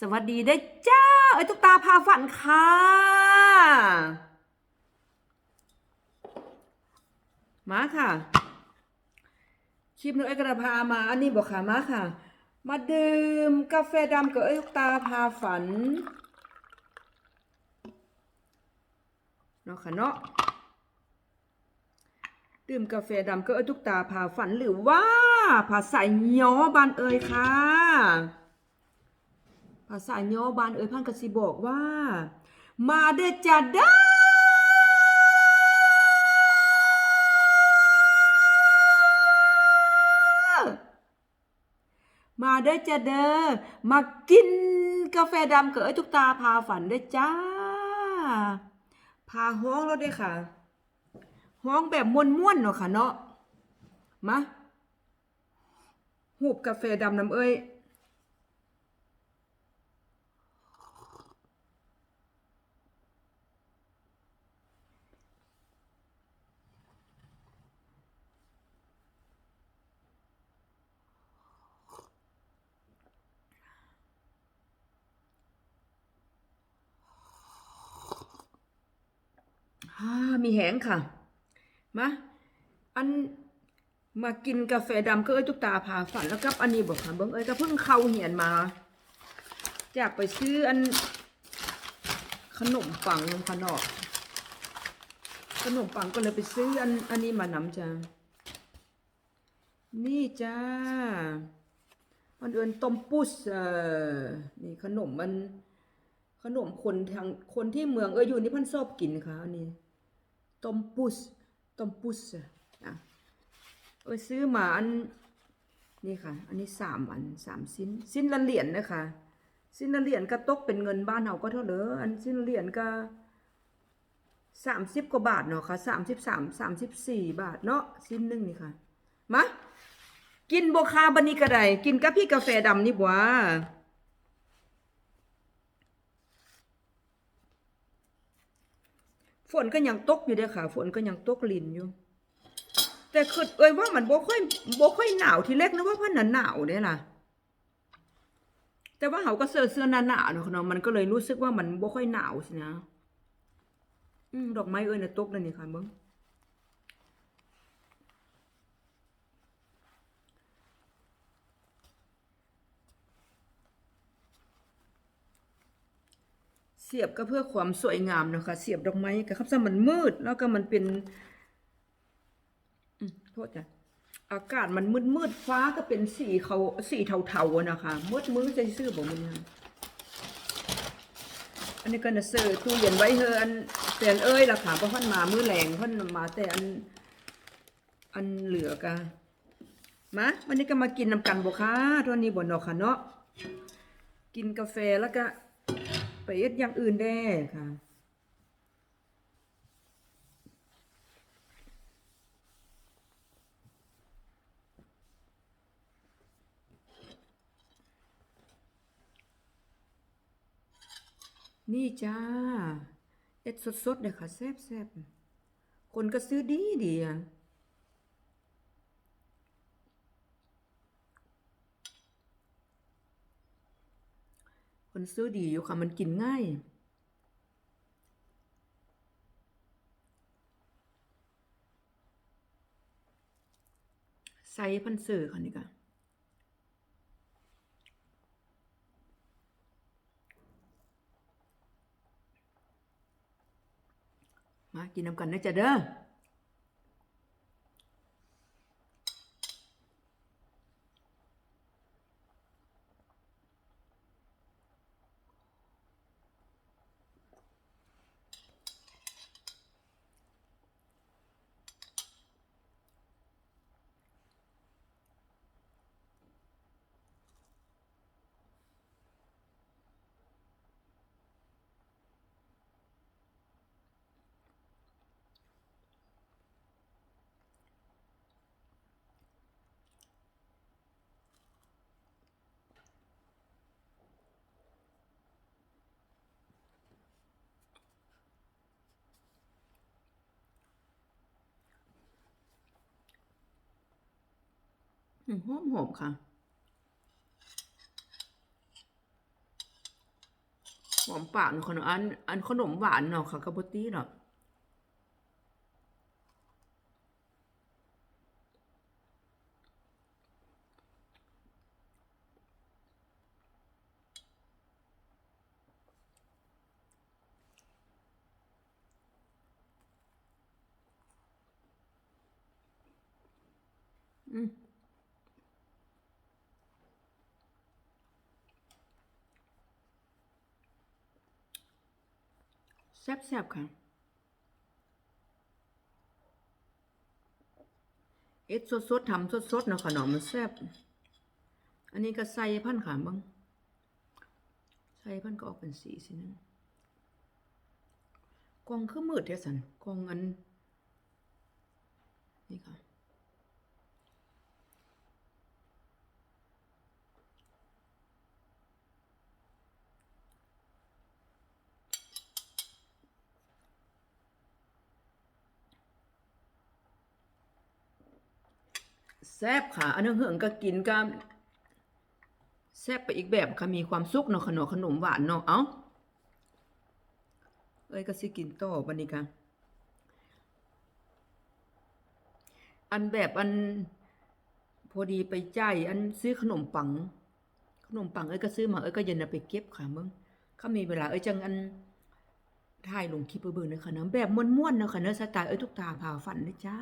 สวัสดีได้จ้า เอ้ยตุ๊กตาพาฝันค่ะ มาค่ะ คลิปหนึงไอ้กระพามา อันนี้บอกค่ะ มาค่ะ มาดื่มกาแฟดำกับไอ้ตุ๊กตาพาฝัน เนาะค่ะเนาะ ดื่มกาแฟดำก็เอ้ยตุ๊กตาพาฝันหรือว่าภาษาย้อบานเอ่ยค่ะ ภาษาย้อบานเอ่ยพันกสิบอกว่า มาเด้อจ้าเด้อมาเด้อจ้าเด้อมากินกาแฟดำกับเอ้ยตุ๊กตาพาฝันเด้อจ้า พาห้องแล้วเด้ค่ะ ห้องแบบม่วนๆเนาะค่ะเนาะมาหูบกาแฟดำน้ำเอ้ย ฮ่า มีแหงค่ะ มาอันมากินกาแฟดำก็เอ้ยตุกตาพาฝันแล้วกับอันนี้บอกค่ะเบิ้งเอ้ยก็เพิ่งเข้าเหียนมาอยากไปซื้ออัน ขนมปังขนมขนมปังก็เลยไปซื้ออันอันนี้มานำจ้านี่จ้ามันเอินต้มปุสเอ่อนี่ขนมมันขนมคนทางคนที่เมืองเอออยู่นี่พันชอบกินค่ะอันนี้ ต้มปุสต้มปุสอะเออซื้อมาอันนี่ค่ะ อันนี้สามอันสามสิ้น สิ้นละเหรียญนะคะ สิ้นละเหรียญก็ตกเป็นเงินบ้านเราก็เท่าเด้ออันสิ้นละเหรียญก็สามสิบกว่าบาทเนาะค่ะสามสิบสามสามสิบสี่บาทเนาะสิ้นหนึ่งนี่ค่ะ มา กินโบคาบันนี้ก็ได้กินกับพี่กาแฟดำนี่บัว ฝนก็ยังตกอยู่เด้อค่ะ ฝนก็ยังตกลินอยู่ แต่คือเอ้ยว่ามันบ่ค่อยบ่ค่อยหนาวทีแรกนึกว่าเพิ่นน่ะหนาวเนี่ยล่ะ แต่ว่าเขาก็เสื้อเสื้อหนาหนาเนาะเนาะมันก็เลยรู้สึกว่ามันบ่ค่อยหนาวสินะ อืมดอกไม้เอ้ยน่ะตกแล้วนี่ค่ะเบิ้ง สียบก็เพื่อความสวยงามนะคะเสียบดอกไม้ก็ครับซะมันมืด แล้วก็มันเป็นอืมโทษจ้ะอากาศมันมืดมืดฟ้าก็เป็นสีเขาสีเทาๆอะนะคะมืดมืดใจซื้อบ่มันนี่ยอันนี้ก็นะเสิร์ตู้เย็นไว้เฮออันเตือนเอ้ยล่ะค่ะเพราะพ่นมามือแรงพิ่นมาแต่อัน อันเหลือกะมาวันนี้ก็มากินน้ำกันบ่ค่ะตอนนี้บ่นาะค่ะเนาะกินกาแฟแล้วก็ เฮ็ดอย่างอื่นแด้ค่ะนี่จ้าเอ็ดสดๆเลยค่ะแซ่บๆคนก็ซื้อดีดีอะ คนซื้อดีอยู่ค่ะมันกินง่ายใส่พันสือค่ะนี่ค่ะมากินน้ำกันนะจ๊ะเด้อ หอมหอมค่ะ หอมปากเนาะขนมอันอันขนมหวานเนาะค่ะกะบ่ตีเนาะอืม แซ่บๆค่ะ เอ็ดสดๆทำสดๆเนาะขนมมันแซ่บ อันนี้ก็ใส่พันขามบ้างใส่พันก็ออกเป็นสีสินั่นกองคือมืดเท่สันกองเงินนี่ค่ะ แซ่บค่ะ อันนั้นเหิงก็กินก็แซ่บไปอีกแบบค่ะ มีความสุขเนาะขนมขนมหวานเนาะ เอ้า เอ้ยก็สิกินต่อบันนี้ค่ะ อันแบบอัน พอดีไปจ่ายอันซื้อขนมปัง ขนมปังเอ้ยก็ซื้อมาเอ้ยก็เย็นไปเก็บค่ะเบิ่งเขามีเวลาเอ้ยจังอันถ่ายลงคลิปเบิ่งๆนะคะเนาะแบบม่วนๆเนาะคะเนาะสไตล์เอ้ยทุกตาพาฝันเด้อจ้า